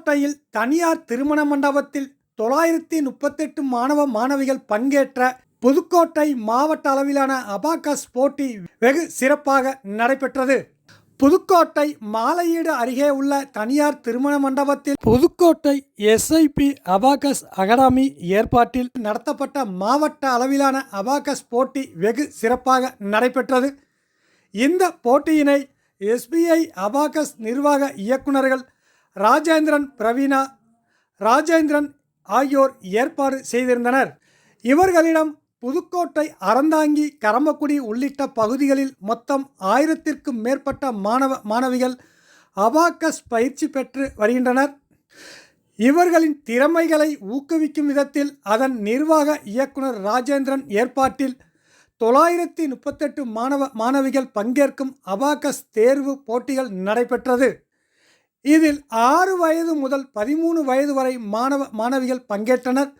புதுக்கோட்டையில் தனியார் திருமண மண்டபத்தில் தொள்ளாயிரத்தி முப்பத்தெட்டு மாணவ மாணவிகள் பங்கேற்ற புதுக்கோட்டை மாவட்ட அளவிலான அபாகஸ் போட்டி வெகு சிறப்பாக நடைபெற்றது. புதுக்கோட்டை மாலையீடு அருகே உள்ள தனியார் திருமண மண்டபத்தில் புதுக்கோட்டை எஸ்ஐபி அபாகஸ் அகாடமி ஏற்பாட்டில் நடத்தப்பட்ட மாவட்ட அளவிலான அபாகஸ் போட்டி வெகு சிறப்பாக நடைபெற்றது. இந்த போட்டியினை எஸ்பிஐ அபாகஸ் நிர்வாக இயக்குநர்கள் ராஜேந்திரன் பிரவீனா ராஜேந்திரன் ஆகியோர் ஏற்பாடு செய்திருந்தனர். இவர்களிடம் புதுக்கோட்டை அறந்தாங்கி கரம்பக்குடி உள்ளிட்ட பகுதிகளில் மொத்தம் ஆயிரத்திற்கும் மேற்பட்ட மாணவ மாணவிகள் அபாக்கஸ் பயிற்சி பெற்று வருகின்றனர். இவர்களின் திறமைகளை ஊக்குவிக்கும் விதத்தில் அதன் நிர்வாக இயக்குனர் ராஜேந்திரன் ஏற்பாட்டில் தொள்ளாயிரத்தி முப்பத்தெட்டு மாணவ மாணவிகள் பங்கேற்கும் அபாக்கஸ் தேர்வு போட்டிகள் நடைபெற்றது. இதில் ஆறு வயது முதல் பதிமூணு வயது வரை மாணவ மாணவிகள் பங்கேற்றனர்.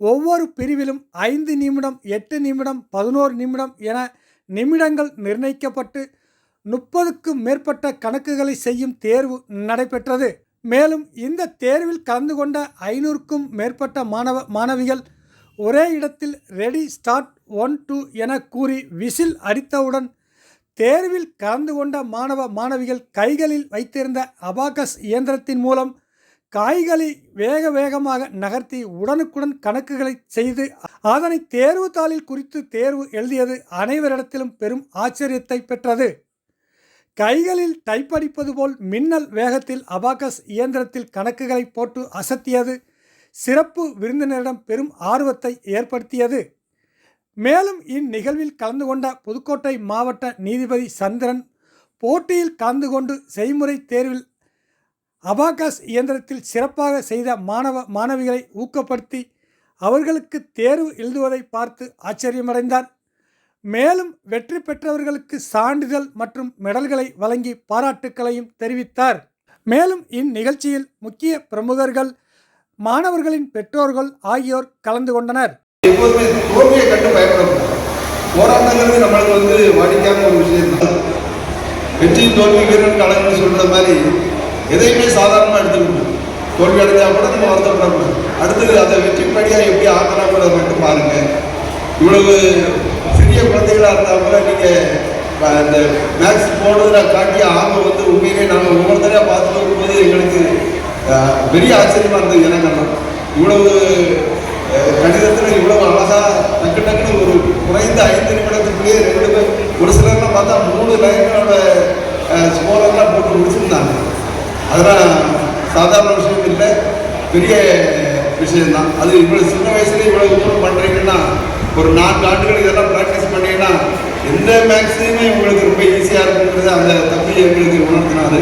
ஒவ்வொரு பிரிவிலும் ஐந்து நிமிடம் எட்டு நிமிடம் பதினோரு நிமிடம் என நிமிடங்கள் நிர்ணயிக்கப்பட்டு முப்பதுக்கும் மேற்பட்ட கணக்குகளை செய்யும் தேர்வு நடைபெற்றது. மேலும் இந்த தேர்வில் கலந்து கொண்ட ஐநூறுக்கும் மேற்பட்ட மாணவ மாணவிகள் ஒரே இடத்தில் ரெடி ஸ்டார்ட் ஒன் டூ என கூறி விசில் அடித்தவுடன் தேர்வில் கலந்து கொண்ட மாணவ மாணவிகள் கைகளில் வைத்திருந்த அபாகஸ் இயந்திரத்தின் மூலம் காய்களை வேக வேகமாக நகர்த்தி உடனுக்குடன் கணக்குகளை செய்து அதனை தேர்வு தாளில் குறித்து தேர்வு எழுதியது அனைவரிடத்திலும் பெரும் ஆச்சரியத்தை பெற்றது. கைகளில் டைப்படிப்பது போல் மின்னல் வேகத்தில் அபாகஸ் இயந்திரத்தில் கணக்குகளை போட்டு அசத்தியது. சிறப்பு விருந்தினரிடம் பெரும் ஆர்வத்தை ஏற்படுத்தியது. மேலும் இந்நிகழ்வில் கலந்து கொண்ட புதுக்கோட்டை மாவட்ட நீதிபதி சந்திரன் போட்டியில் கலந்து கொண்டு செய்முறை தேர்வில் அபாகாஸ் இயந்திரத்தில் சிறப்பாக செய்த மாணவ மாணவிகளை ஊக்கப்படுத்தி அவர்களுக்கு தேர்வு எழுதுவதை பார்த்து ஆச்சரியமடைந்தார். மேலும் வெற்றி பெற்றவர்களுக்கு சான்றிதழ் மற்றும் மெடல்களை வழங்கி பாராட்டுக்களையும் தெரிவித்தார். மேலும் இந்நிகழ்ச்சியில் முக்கிய பிரமுகர்கள் மாணவர்களின் பெற்றோர்கள் ஆகியோர் கலந்து கொண்டனர். எப்போதுமே தோல்வியை கண்டு பயப்படக்கூடாது போராட்டங்கிறது நம்மளுக்கு வந்து வாடிக்கையான ஒரு விஷயம் தான். வெற்றி தோல்வி வீரன் கலன்னு சொல்கிற மாதிரி எதையுமே சாதாரணமாக எடுத்துக்கணும் தோல்வி அடைஞ்சா கூட நம்ம வருத்தப்படக்கூடாது அடுத்தது அதை வெற்றி படியாக எப்படி ஆக்கலாம்ன்றதை மட்டும் பாருங்க. இவ்வளவு சிறிய குழந்தைகளாக இருந்தால் கூட நீங்கள் அந்த மேக்ஸ் போடுறதுல காட்டிய ஆர்வம் வந்து உண்மையிலே நாங்கள் ஒவ்வொருத்தரையாக பார்த்துட்டு போது எங்களுக்கு பெரிய ஆச்சரியமா இருந்தது. எனக்கு இவ்வளவு கணிதத்தில் இவ்வளவு அழகா டக்கு டக்குன்னு ஒரு குறைந்த ஐந்து நிமிடத்துக்குள்ளேயே ரெண்டு பேர் ஒரு சிலர்லாம் பார்த்தா மூணு லைனோட ஸ்கோரெல்லாம் போட்டு முடிச்சிருந்தாங்க. அதெல்லாம் சாதாரண விஷயம் இல்லை. பெரிய விஷயம்தான். அது இவ்வளோ சின்ன வயசுல இவ்வளோ தூரம் பண்ணுறீங்கன்னா ஒரு நான்கு ஆண்டுகள் இதெல்லாம் ப்ராக்டிஸ் பண்ணீங்கன்னா எந்த மேக்ஸுமே உங்களுக்கு ரொம்ப ஈஸியாக இருக்குன்றது அந்த தம்பி எங்களுக்கு உணர்த்தினாரு.